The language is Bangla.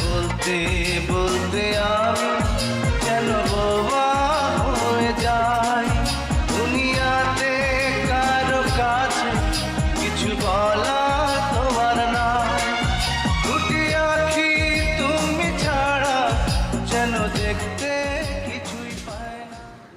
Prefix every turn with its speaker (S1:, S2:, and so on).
S1: বলতে বলতে আমি
S2: কেন বোবা হয়ে যাই। দুনিয়াতে কারও কাছে কিছু বলা